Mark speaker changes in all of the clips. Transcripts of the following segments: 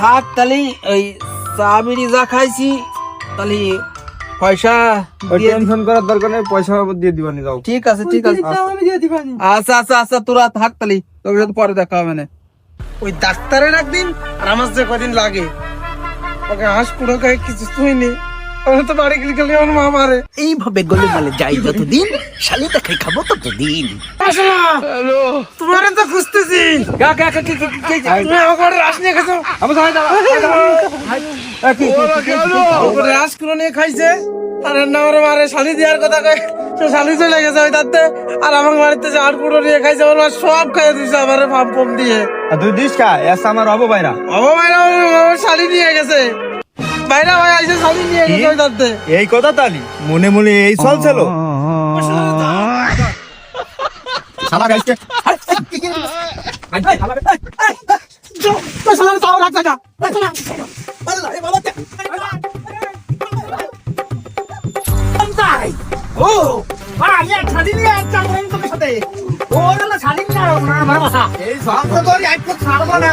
Speaker 1: থাক তাহলে ওই চা বিড়ি যা খাইছি তাহলে পয়সা
Speaker 2: টেনশন করার দরকার নেই পয়সা দিয়ে দিবানি যাও।
Speaker 1: ঠিক আছে ঠিক আছে।
Speaker 3: আমি দিয়ে দিবানি।
Speaker 1: আচ্ছা আচ্ছা আচ্ছা তোরা থাক তাহলে তোর সাথে পরে দেখা হবে না।
Speaker 3: ওই ডাক্তারের একদিন আর আমার যে কদিন লাগে ওকে হাঁস পুরো গায়ে কিছু শুইনি। আমি তো বাড়ি গেলে গেলে আমার মা মারে।
Speaker 4: এইভাবে গোলমালে যাই যতদিন শালি দেখাই খাব ততদিন।
Speaker 3: হ্যালো। তোমার তো খুঁজতেছি।
Speaker 1: কা কা কা কি কি কি কি-
Speaker 3: তুমি আমাকে রাস নিয়ে
Speaker 1: আমি তো
Speaker 3: রাস খাইছে মারে শালি দেওয়ার কথা কয়। সে শালি চলে গেছে ওই তাতে আর আমার বাড়িতে যে আর পুরো নিয়ে খাইছে সব খাইয়ে দিছে আমার পাম্প পাম্প দিয়ে।
Speaker 2: আর তুই দিস এস আমার হব বাইরা
Speaker 3: বাবা ভাইরা আমার শালি নিয়ে গেছে। বাইরা ভাই আইসে শালি নিয়ে গেছে ওই
Speaker 2: এই কথা তালি? মনে মনে এই চলছিল। শালা গাইছে।
Speaker 4: ও আমি এক শালি নিয়ে তোর সাথে আর ওনার আমার বাসা এই সব তো তোর আজকে ছাড়বো না।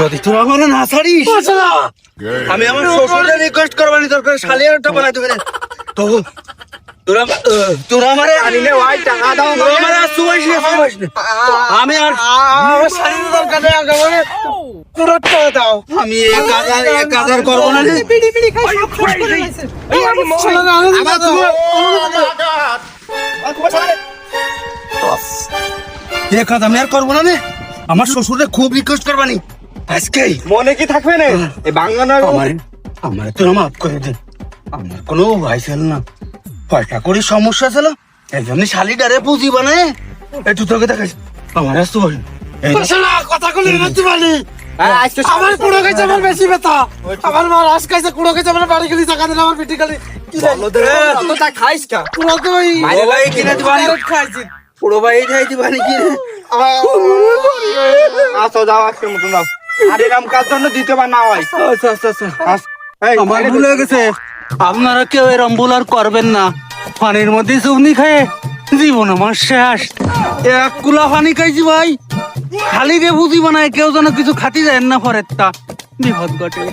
Speaker 1: যদি তোরা আমার না ছাড়িস আমি আমার রিকোয়েস্ট করবানি দরকার শালিয়ার একটা বানাই দেবে তো তোরা তোরা আমারে আনি নে ওই টাকা দাও তোরা আমারে আর সুবাস নে সুবাস নে আমি আর
Speaker 3: আমার শালি দরকার নেই আগে বলে পুরো টাকা দাও
Speaker 1: আমি এক হাজার এক হাজার করব না রে
Speaker 3: বিড়ি বিড়ি খাই সব করে
Speaker 1: এক হাজার আমি আর করব না রে আমার শ্বশুরে খুব রিকোয়েস্ট করবানি আজকেই
Speaker 2: মনে কি থাকবে না? এই বাংলা
Speaker 1: আমার আমার তোরা মাফ করে দে। আমার কোনো ভাই ছিল না। পয়সা করি সমস্যা ছিল এই জন্য শালিটারে পুঁজি বানায়। একটু তোকে দেখাইছি আমার আসতে।
Speaker 3: শালা কথা কলি রাখতে পারি আমার কুড়ো আমার বেশি ব্যথা। আমার মা রাস খাইছে কুড়ো খাইছে আমার বাড়ি গেলি টাকা দিলে আমার পিটি
Speaker 2: খাইস কা?
Speaker 3: কুড়ো তো ওই
Speaker 1: কিনে
Speaker 3: ক্যারেট খাইছি
Speaker 1: পুরো কি
Speaker 2: আসো যাও মতন যাও। আর এরকম কাজ জন্য দ্বিতীয়বার না হয়।
Speaker 1: আচ্ছা আচ্ছা আচ্ছা আমার ভুল হয়ে গেছে। আপনারা কেউ এরম ভুল আর করবেন না। পানির মধ্যে চুবনি খায় জীবন আমার শেষ। এক কুলা পানি খাইছি ভাই। খালি দিয়ে বুঝি বানায় কেউ যেন কিছু খাতি যায় না পরের তা বিপদ ঘটে।